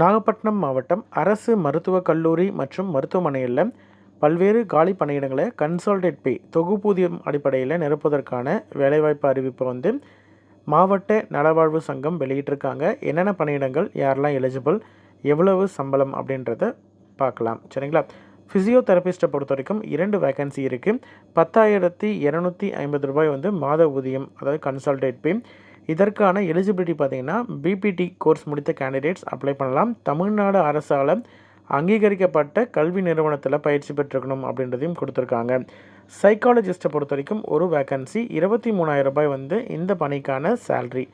நாகப்பட்டினம் மாவட்டம் அரசு மருத்துவக் கல்லூரி மற்றும் மருத்துவமனையில் பல்வேறு காலி பணியிடங்களை கன்சால்டேட் பே தொகுப்பூதியம் அடிப்படையில் நிரப்புவதற்கான வேலைவாய்ப்பு அறிவிப்பை வந்து மாவட்ட நலவாழ்வு சங்கம் வெளியிட்டிருக்காங்க. என்னென்ன பணியிடங்கள் யாரெல்லாம் எலிஜிபிள் எவ்வளவு சம்பளம் அப்படின்றத பார்க்கலாம். சரிங்களா? ஃபிசியோதெரபிஸ்ட்டை பொறுத்த வரைக்கும் இரண்டு வேகன்சி இருக்குது பத்தாயிரத்தி இரநூத்தி ஐம்பது ரூபாய் வந்து மாத ஊதியம் அதாவது கன்சல்டேட் பே. இதற்கான எலிஜிபிலிட்டி பார்த்தீங்கன்னா பிபிடி கோர்ஸ் முடித்த கேண்டிடேட்ஸ் அப்ளை பண்ணலாம். தமிழ்நாடு அரசால் அங்கீகரிக்கப்பட்ட கல்வி நிறுவனத்தில் பயிற்சி பெற்றுக்கணும் அப்படின்றதையும் கொடுத்துருக்காங்க. சைக்காலஜிஸ்ட்டை பொறுத்த வரைக்கும் ஒரு வேக்கன்சி இருபத்தி மூணாயிரம் ரூபாய் வந்து இந்த பணிக்கான சேல்ரி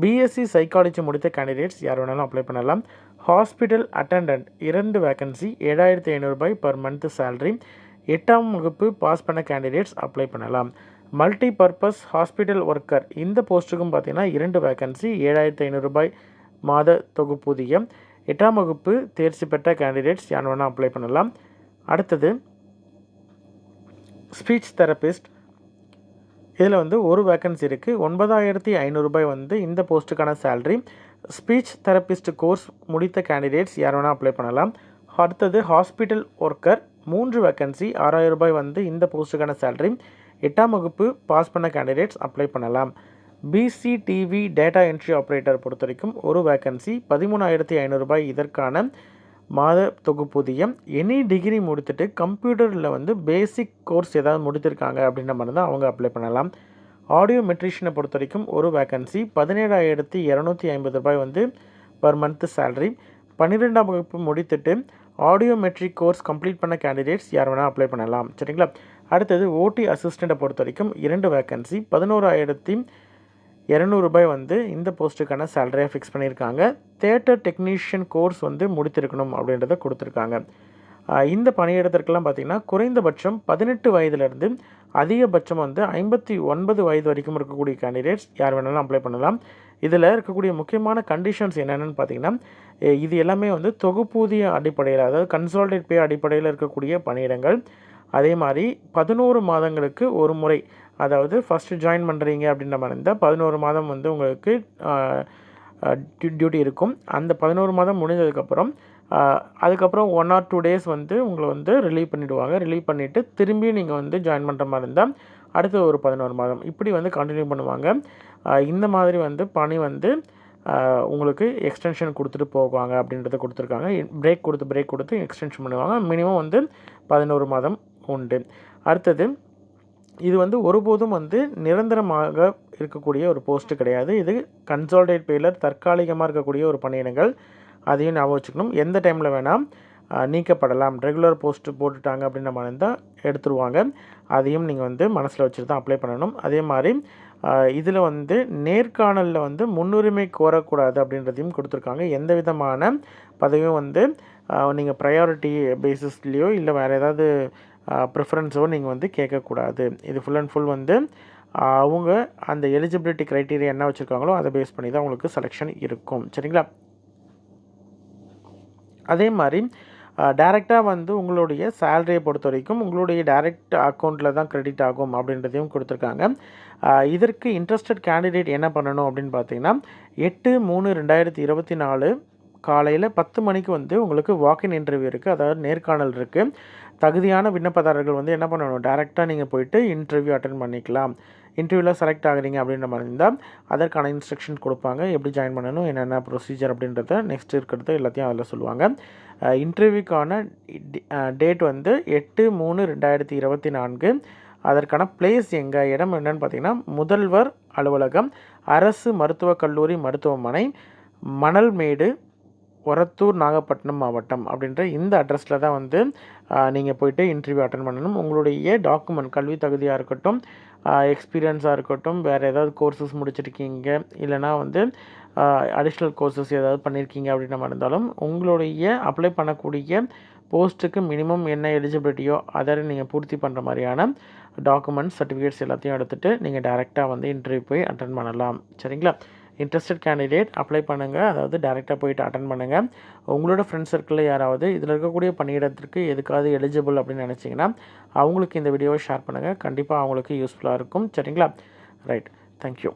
பிஎஸ்சி சைக்காலஜி முடித்த கேண்டிடேட்ஸ் யார் வேணாலும் அப்ளை பண்ணலாம். ஹாஸ்பிட்டல் அட்டண்டன்ட் இரண்டு வேக்கன்சி ஏழாயிரத்தி ஐநூறுரூபாய் பர் மந்த் சேல்ரி எட்டாம் வகுப்பு பாஸ் பண்ண கேண்டிடேட்ஸ் அப்ளை பண்ணலாம். மல்டி பர்பஸ் ஹாஸ்பிட்டல் ஒர்க்கர் இந்த போஸ்ட்டுக்கும் பார்த்தீங்கன்னா இரண்டு வேக்கன்சி ஏழாயிரத்தி ஐநூறுரூபாய் மாத தொகுப்பூதியம் எட்டாம் வகுப்பு தேர்ச்சி பெற்ற கேண்டிடேட்ஸ் யார் வேணால் அப்ளை பண்ணலாம். அடுத்தது ஸ்பீச் தெரபிஸ்ட் இதில் வந்து ஒரு வேக்கன்சி இருக்குது ஒன்பதாயிரத்தி ஐநூறுரூபாய் வந்து இந்த போஸ்ட்டுக்கான சேல்ரி ஸ்பீச் தெரபிஸ்ட் கோர்ஸ் முடித்த கேண்டிடேட்ஸ் யார் வேணால் அப்ளை பண்ணலாம். அடுத்தது ஹாஸ்பிட்டல் ஒர்க்கர் மூன்று வேக்கன்சி ஆறாயிரம் ரூபாய் வந்து இந்த போஸ்ட்டுக்கான சேல்ரி எட்டாம் வகுப்பு பாஸ் பண்ண கேண்டிடேட்ஸ் அப்ளை பண்ணலாம். பிசிடிவி டேட்டா என்ட்ரி ஆப்ரேட்டர் பொறுத்த வரைக்கும் ஒரு வேக்கன்சி பதிமூணாயிரத்தி ஐநூறுரூபாய் இதற்கான மாத தொகுப்பூதியம் எனி டிகிரி முடித்துட்டு கம்ப்யூட்டரில் வந்து பேசிக் கோர்ஸ் ஏதாவது முடித்திருக்காங்க அப்படின்ற மாதிரி தான் அவங்க அப்ளை பண்ணலாம். ஆடியோ மெட்ரிஷனை பொறுத்த வரைக்கும் ஒரு வேக்கன்சி பதினேழாயிரத்தி இரநூத்தி ஐம்பது ரூபாய் வந்து பர் மந்த் சேல்ரி பன்னிரெண்டாம் வகுப்பு முடித்துட்டு ஆடியோ மெட்ரிக் கோர்ஸ் கம்ப்ளீட் பண்ண கேண்டிடேட்ஸ் யார் வேணால் அப்ளை பண்ணலாம். சரிங்களா? அடுத்தது ஓடி அசிஸ்டண்ட்டை பொறுத்த வரைக்கும் இரண்டு வேக்கன்சி பதினோராயிரத்தி இரநூறுபாய் வந்து இந்த போஸ்ட்டுக்கான சேலரியாக ஃபிக்ஸ் பண்ணியிருக்காங்க. தேட்டர் டெக்னீஷியன் கோர்ஸ் வந்து முடித்திருக்கணும் அப்படின்றத கொடுத்துருக்காங்க. இந்த பணியிடத்திற்கெல்லாம் பார்த்திங்கன்னா குறைந்தபட்சம் பதினெட்டு வயதிலிருந்து அதிகபட்சம் வந்து ஐம்பத்தி ஒன்பது வயது வரைக்கும் இருக்கக்கூடிய கேண்டிடேட்ஸ் யார் வேணாலும் அப்ளை பண்ணலாம். இதில் இருக்கக்கூடிய முக்கியமான கண்டிஷன்ஸ் என்னென்னு பார்த்தீங்கன்னா இது எல்லாமே வந்து தொகுப்பூதிய அடிப்படையில் அதாவது கன்சால்டேட் பே அடிப்படையில் இருக்கக்கூடிய பணியிடங்கள். அதே மாதிரி பதினோரு மாதங்களுக்கு ஒரு முறை அதாவது ஃபஸ்ட்டு ஜாயின் பண்ணுறீங்க அப்படின்ற மாதிரி இருந்தால் பதினோரு மாதம் வந்து உங்களுக்கு டியூட்டி இருக்கும். அந்த பதினோரு மாதம் முடிஞ்சதுக்கப்புறம் அதுக்கப்புறம் ஒன் ஆர் டூ டேஸ் வந்து உங்களை வந்து ரிலீவ் பண்ணிவிடுவாங்க ரிலீவ் பண்ணிவிட்டு திரும்பியும் நீங்கள் வந்து ஜாயின் பண்ணுற மாதிரி இருந்தால் அடுத்த ஒரு பதினோரு மாதம். இப்படி வந்து கண்டினியூ பண்ணுவாங்க. இந்த மாதிரி வந்து பணி வந்து உங்களுக்கு எக்ஸ்டென்ஷன் கொடுத்துட்டு போவாங்க அப்படின்றத கொடுத்துருக்காங்க. பிரேக் கொடுத்து பிரேக் கொடுத்து எக்ஸ்டென்ஷன் பண்ணுவாங்க. மினிமம் வந்து பதினோரு மாதம் உண்டு. அடுத்தது இது வந்து ஒருபோதும் வந்து நிரந்தரமாக இருக்கக்கூடிய ஒரு போஸ்ட்டு கிடையாது. இது கன்சால்டேட் பேலர் தற்காலிகமாக இருக்கக்கூடிய ஒரு பணியிடங்கள். அதையும் ஞாபகம் வச்சுக்கணும். எந்த டைமில் வேணால் நீக்கப்படலாம். ரெகுலர் போஸ்ட்டு போட்டுட்டாங்க அப்படின்ற மாதிரி இருந்தால் எடுத்துருவாங்க. அதையும் நீங்கள் வந்து மனசில் வச்சுட்டு தான் அப்ளை பண்ணணும். அதே மாதிரி இதில் வந்து நேர்காணலில் வந்து முன்னுரிமை கோரக்கூடாது அப்படின்றதையும் கொடுத்துருக்காங்க. எந்த விதமான பதவியும் வந்து நீங்கள் ப்ரையாரிட்டி பேசிஸ்லேயோ இல்லை வேறு ஏதாவது ப்ரிஃபரன்ஸோ நீங்கள் வந்து கேட்கக்கூடாது. இது ஃபுல் அண்ட் ஃபுல் வந்து அவங்க அந்த எலிஜிபிலிட்டி க்ரைட்டீரியா என்ன வச்சுருக்காங்களோ அதை பேஸ் பண்ணி தான் உங்களுக்கு செலெக்ஷன் இருக்கும். சரிங்களா? அதே மாதிரி டேரெக்டாக வந்து உங்களுடைய சேலரியை பொறுத்த வரைக்கும் உங்களுடைய டைரக்ட் அக்கௌண்ட்டில் தான் க்ரெடிட் ஆகும் அப்படின்றதையும் கொடுத்துருக்காங்க. இதற்கு இன்ட்ரெஸ்டட் கேண்டிடேட் என்ன பண்ணணும் அப்படின்னு பார்த்தீங்கன்னா எட்டு மூணு ரெண்டாயிரத்தி இருபத்தி நாலு காலையில் பத்து மணிக்கு வந்து உங்களுக்கு வாக்கின் இன்டர்வியூ இருக்குது அதாவது நேர்காணல் இருக்குது தகுதியான விண்ணப்பதாரர்கள் வந்து என்ன பண்ணணும்? டேரெக்டாக நீங்கள் போயிட்டு இன்டர்வியூ அட்டன் பண்ணிக்கலாம். இன்டர்வியூவில் செலக்ட் ஆகுறீங்க அப்படின்ற மாதிரி இருந்தால் அதற்கான இன்ஸ்ட்ரக்ஷன் கொடுப்பாங்க. எப்படி ஜாயின் பண்ணணும் என்னென்ன ப்ரொசீஜர் அப்படின்றத நெக்ஸ்ட் இருக்கிறது எல்லாத்தையும் அதில் சொல்லுவாங்க. இன்டர்வியூக்கான டேட் வந்து எட்டு மூணு ரெண்டாயிரத்தி இருபத்தி நான்கு. அதற்கான பிளேஸ் எங்கே இடம் என்னென்னு பார்த்தீங்கன்னா முதல்வர் அலுவலகம் அரசு மருத்துவக் கல்லூரி மருத்துவமனை மணல்மேடு ஒரத்தூர் நாகப்பட்டினம் மாவட்டம் அப்படின்ற இந்த அட்ரஸில் தான் வந்து நீங்கள் போயிட்டு இன்டர்வியூ அட்டன் பண்ணணும். உங்களுடைய டாக்குமெண்ட் கல்வி தகுதியாக இருக்கட்டும் எக்ஸ்பீரியன்ஸாக இருக்கட்டும் வேறு ஏதாவது கோர்சஸ் முடிச்சிருக்கீங்க இல்லைனா வந்து அடிஷ்னல் கோர்சஸ் ஏதாவது பண்ணியிருக்கீங்க அப்படின்ற மாதிரி இருந்தாலும் உங்களுடைய அப்ளை பண்ணக்கூடிய போஸ்ட்டுக்கு மினிமம் என்ன எலிஜிபிலிட்டியோ அதை நீங்கள் பூர்த்தி பண்ணுற மாதிரியான டாக்குமெண்ட்ஸ் சர்டிஃபிகேட்ஸ் எல்லாத்தையும் எடுத்துகிட்டு நீங்கள் டேரெக்டாக வந்து இன்டர்வியூ போய் அட்டன் பண்ணலாம். சரிங்களா? இன்ட்ரெஸ்டட் கேண்டிடேட் அப்ளை பண்ணுங்கள் அதாவது டேரெக்டாக போயிட்டு அட்டன் பண்ணுங்கள் உங்களோட ஃப்ரெண்ட்ஸ் சர்க்கிளில் யாராவது இதில் இருக்கக்கூடிய பணியிடத்திற்கு எதுக்காவது எலிஜிபிள் அப்படின்னு நினச்சிங்கன்னா அவங்களுக்கு இந்த வீடியோவை ஷேர் பண்ணுங்கள் கண்டிப்பாக அவங்களுக்கு யூஸ்ஃபுல்லாக இருக்கும். சரிங்களா? Right thank you